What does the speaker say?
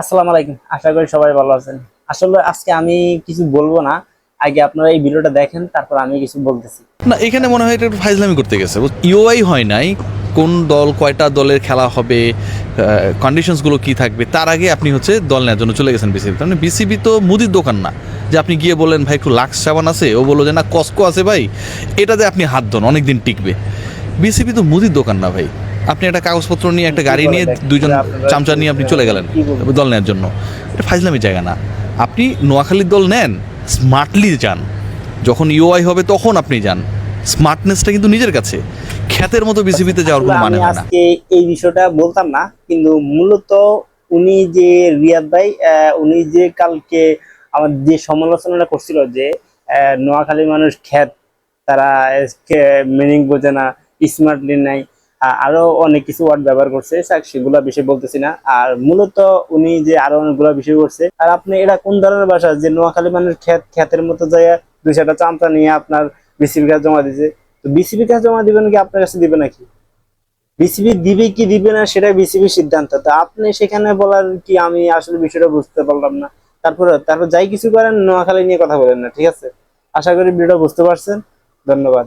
আসসালামু আলাইকুম। আশা করি সবাই ভালো আছেন। আসলে আজকে আমি কিছু বলব না। আগে আপনারা এই ভিডিওটা দেখেন, তারপর আমি কিছু বলতেছি। না, এখানে মনে হয় এটা একটু ফাইজলামি করতে গেছে। ইউআই হয় নাই, কোন দল, কয়টা দলের খেলা হবে কন্ডিশনসগুলো কি থাকবে, তার আগে আপনি হচ্ছে দল নেওয়ার জন্য চলে গেছেন বিসিবি। মানে বিসিবি তো মুদির দোকান না। যে আপনি গিয়ে বললেন ভাই, একটু লাক্স সাবান আছে? ও বলল যে, না, কসকো আছে ভাই। এটাতে আপনি হাত ধন, অনেকদিন টিকবে। বিসিবি তো মুদির দোকান না ভাই। আপনি একটা কাগজপত্র নিয়ে একটা গাড়ি নিয়ে দুইজন চামচা নিয়ে আপনি চলে গেলেন দল নেওয়ার জন্য। এটা ফাইজলামি জায়গা না। আপনি নোয়াখালীর দল নেন স্মার্টলি যান। যখন ইউআই হবে তখন আপনি যান। স্মার্টনেসটা কিন্তু নিজের কাছে। খ্যাতের মতো বিসিবিতে যাওয়ার কোনো মানে না। আজকে এই বিষয়টা বলতাম না কিন্তু মূলত উনি যে রিয়াদ ভাই উনি যে কালকে আমার যে সমালোচনাটা করছিল যে আহ, নোয়াখালী মানুষ খ্যাত তারা মিনিং বোঝে না স্মার্টলি নাই আরও অনেক কিছু ওয়ার্ড ব্যবহার করছে সেগুলা বিষয় বলতেছি না। আর মূলত উনি যে আরও অনেকগুলো বিষয় করছে, আর আপনি এটা কোন ধরনের ভাষা? যে নোয়াখালী মানুষ খ্যাত খ্যাতের মতো যায় দুই চারটা চামচা নিয়ে আপনার বিসিবি কাছে জমা দিয়েছে তো বিসিবি কাছে জমা দিবেন কি আপনার কাছে দিবে নাকি? বিসিবি দিবে কি দিবে না, সেটা বিসিবি সিদ্ধান্ত। তো আপনি সেখানে বলার কি আমি আসলে বিষয়টা বুঝতে পারলাম না। তারপরে, তারপর যাই কিছু করেন, নোয়াখালী নিয়ে কথা বলেন না, ঠিক আছে? আশা করি ভিডিওটা বুঝতে পারছেন। ধন্যবাদ।